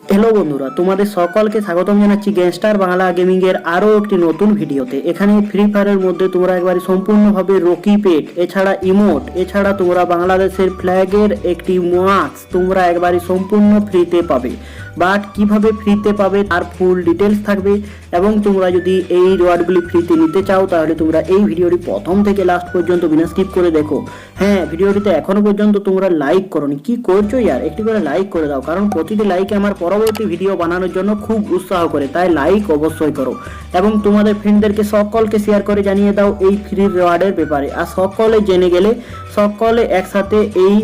Hello বন্ধুরা, তোমাদের সকলকে স্বাগতম জানাচ্ছি গ্যাংস্টার বাংলা গেমিংয়ের আরও আরও একটি নতুন ভিডিওতে। এখানে ফ্রি ফায়ারের মধ্যে তোমরা একবারে সম্পূর্ণভাবে রকি পেট এছাড়া ইমোট এছাড়া তোমরা বাংলাদেশের ফ্ল্যাগের একটি মাস্ক তোমরা একবারে সম্পূর্ণ ফ্রিতে পাবে। বাট কীভাবে ফ্রিতে পাবে তার ফুল ডিটেলস থাকবে এবং তোমরা যদি এই রিওয়ার্ডগুলি ফ্রিতে নিতে চাও তাহলে তোমরা এই ভিডিওটি প্রথম থেকে লাস্ট পর্যন্ত বিনা স্কিপ করে দেখো। হ্যাঁ ভিডিওটিতে এখনও পর্যন্ত তোমরা লাইক করনি। কি করছ ইয়ার? একটি করে লাইক করে দাও, কারণ প্রতিটি লাইক আমার পরবর্তী ভিডিও বানানোর জন্য খুব উৎসাহ করে, তাই লাইক অবশ্যই করো। এবং তোমাদের ফ্রেন্ডদেরকে সকলকে শেয়ার করে জানিয়ে দাও এই ফ্রি রিওয়ার্ডের ব্যাপারে। আর সকলে জেনে গেলে সকলে একসাথে এই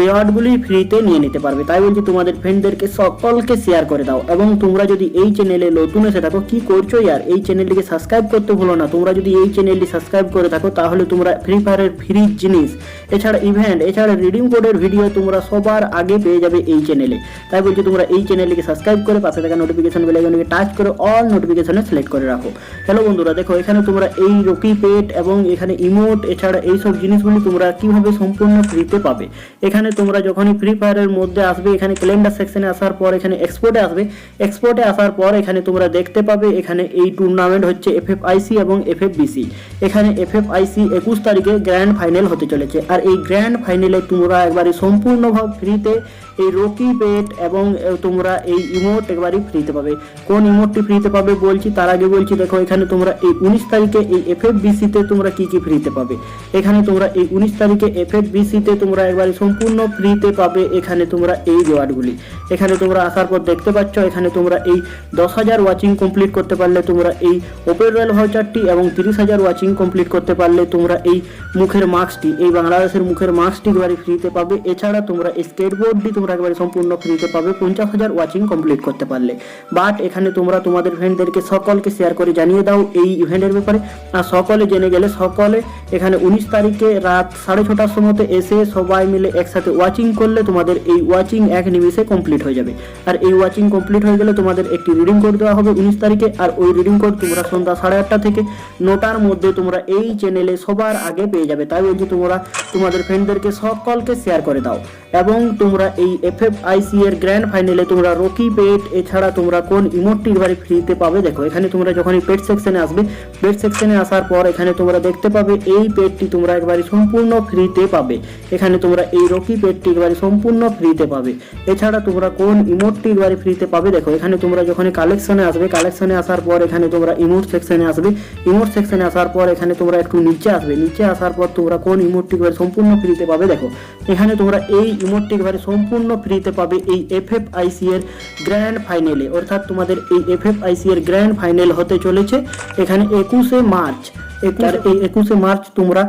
রিওয়ার্ডগুলি ফ্রিতে নিয়ে নিতে পারবে। তাই বলছি, তোমাদের ফ্রেন্ডদেরকে সকলকে শেয়ার করে দাও এবং তোমরা যদি এই চ্যানেলে নতুন এসে থাকো, কি করছ ইয়ার? এই চ্যানেলটিকে সাবস্ক্রাইব করতে ভুলো না। তোমরা যদি এই চ্যানেলটি সাবস্ক্রাইব করে থাকো, তাহলে তোমরা ফ্রি ফায়ারের ফ্রি জিনিস, এছাড়া ইভেন্ট এছাড়া রিডিম কোডের ভিডিও তোমরা সবার আগে পেয়ে যাবে এই চ্যানেলে তাই বলছি, তোমরা এই চ্যানেলটিকে সাবস্ক্রাইব করে পাশে থাকা নোটিফিকেশন বেলাইকনকে টাচ করে অল নোটিফিকেশনে সিলেক্ট করে রাখো। হ্যালো বন্ধুরা, দেখো, এখানে তোমরা এই রকি পেট এবং এখানে ইমোট এছাড়া এই সব জিনিসগুলি তোমরা কীভাবে সম্পূর্ণ ফ্রিতে পাবে? এখানে তোমরা যখনই ফ্রি ফায়ারের মধ্যে আসবে, এখানে ক্যালেন্ডার সেকশনে আসার পর এখানে এক্সপোর্টে আসবে। এক্সপোর্টে আসার পর এখানে তোমরা দেখতে পাবে এখানে এই টুর্নামেন্ট হচ্ছে এফ এফ আইসি এবং এফ এফ বিসি এখানে এফ এফ আইসি একুশ তারিখে গ্র্যান্ড ফাইনাল হতে চলেছে। আর এই গ্র্যান্ড ফাইনালে তোমরা একবারে সম্পূর্ণভাবে ফ্রিতে এই রকি পেট এবং তোমরা এই ইমোট একবারই ফ্রিতে পাবে। কোন ইমোটটি ফ্রিতে পাবে বলছি, তার আগে বলছি, দেখো এখানে তোমরা এই উনিশ তারিখে এই এফ এফ বিসিতে তোমরা কি কি ফ্রিতে পাবে। এখানে তোমরা এই উনিশ তারিখে এফ এফ বিসিতে তোমরা একবারে সম্পূর্ণ ফ্রিতে পাবে এখানে তোমরা এই রিওয়ার্ডগুলি এখানে তোমরা আসার পর দেখতে পাচ্ছ, এখানে তোমরা এই দশ হাজার ওয়াচিং কমপ্লিট করতে পারলে তোমরা এই ওপেন রয়্যাল ভাউচারটি এবং তিরিশ হাজার ওয়াচিং কমপ্লিট করতে পারলে তোমরা এই মুখের মাস্কটি, এই বাংলাদেশের মুখের মাস্কটি একবারে ফ্রিতে পাবে। এছাড়া তোমরা এই স্কেটবোর্ডটি তোমরা একবারে সম্পূর্ণ ফ্রিতে পাবে, পঞ্চাশ হাজার ওয়াচিং কমপ্লিট করতে পারলে। বাট এখানে তোমরা তোমাদের ফ্রেন্ডদেরকে সকলকে শেয়ার করে জানিয়ে দাও এই ইভেন্টের ব্যাপারে। আর সকলে জেনে গেলে সকলে এখানে উনিশ তারিখে রাত সাড়ে ছটার সময়তে এসে সবাই মিলে একসাথে ওয়াচিং করলে তোমাদের এই ওয়াচিং এক নিমিষে কমপ্লিট হয়ে যাবে। আর এই ওয়াচিং কমপ্লিট হয়ে গেলে তোমাদের একটি রিডিং কোড দেওয়া হবে উনিশ তারিখে, আর ওই রিডিং কোড তোমরা সন্ধ্যা সাড়ে আটটা থেকে নটার মধ্যে তোমরা এই চ্যানেলে সবার আগে পেয়ে যাবে। তাই বলছি তোমরা, তোমাদের ফ্রেন্ডদেরকে সকলকে শেয়ার করে দাও। এবং তোমরা এই এফ এফ আইসি এর গ্র্যান্ড ফাইনালে তোমরা রকি পেট এছাড়া তোমরা কোন ইমোটটি এবারে ফ্রিতে পাবে, দেখো, এখানে তোমরা যখনই পেট সেকশনে আসবে পেট সেকশনে আসার পর এখানে তোমরা দেখতে পাবে এই পেটটি তোমরা একবারে সম্পূর্ণ ফ্রিতে পাবে। এখানে তোমরা এই রকি পেটটি একবারে সম্পূর্ণ ফ্রিতে পাবে? এছাড়া তোমরা কোন ইমোটটি একবারে ফ্রিতে পাবে? দেখো, এখানে তোমরা যখনই কালেকশনে আসবে কালেকশনে আসার পর এখানে তোমরা ইমোট সেকশনে আসবে। ইমোট সেকশনে আসার পর এখানে তোমরা একটু নিচে আসবে। নিচে আসার পর তোমরা কোন ইমোটটি একবারে সম্পূর্ণ ফ্রিতে পাবে? দেখো, এখানে তোমরা এই ইমোটটি একবারে সম্পূর্ণ ফ্রিতে পাবে এই এফ এফ আইসি এর গ্র্যান্ড ফাইনালে অর্থাৎ তোমাদের এই এফ এফ আইসি এর গ্র্যান্ড ফাইনাল হতে চলেছে এখানে একুশে মার্চ। একুশ মার্চ তোমরা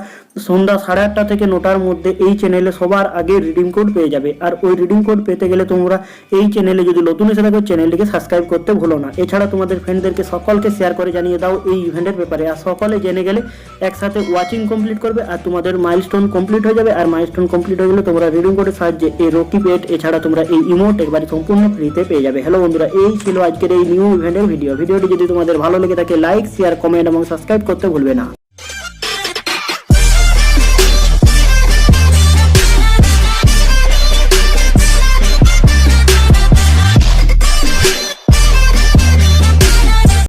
সন্ধ্যা সাড়ে আটটা থেকে নটার মধ্যে এই চ্যানেলে সবার আগে রিডিং কোড পেয়ে যাবে। আর ওই রিডিং কোড পেতে গেলে তোমরা এই চ্যানেলে যদি নতুন এসে থাকো, চ্যানেলটিকে সাবস্ক্রাইব করতে ভুলো না। এছাড়া তোমাদের ফ্রেন্ডদেরকে সকলকে শেয়ার করে জানিয়ে দাও এই ইভেন্টের ব্যাপারে। আর সকলে জেনে গেলে একসাথে ওয়াচিং কমপ্লিট করবে আর তোমাদের মাইলস্টোন কমপ্লিট হয়ে যাবে। আর মাইলস্টোন কমপ্লিট হয়ে গেলে তোমরা রিডিং কোডের সাহায্যে এই রকি পেট এছাড়া তোমরা এই ইমোট একবারে সম্পূর্ণ ফ্রিতে পেয়ে যাবে। হ্যালো বন্ধুরা, এই ছিল আজকের এই নিউ ইভেন্টের ভিডিও ভিডিওটি যদি তোমাদের ভালো লেগে থাকে লাইক শেয়ার কমেন্ট এবং সাবস্ক্রাইব করতে ভুলবে না।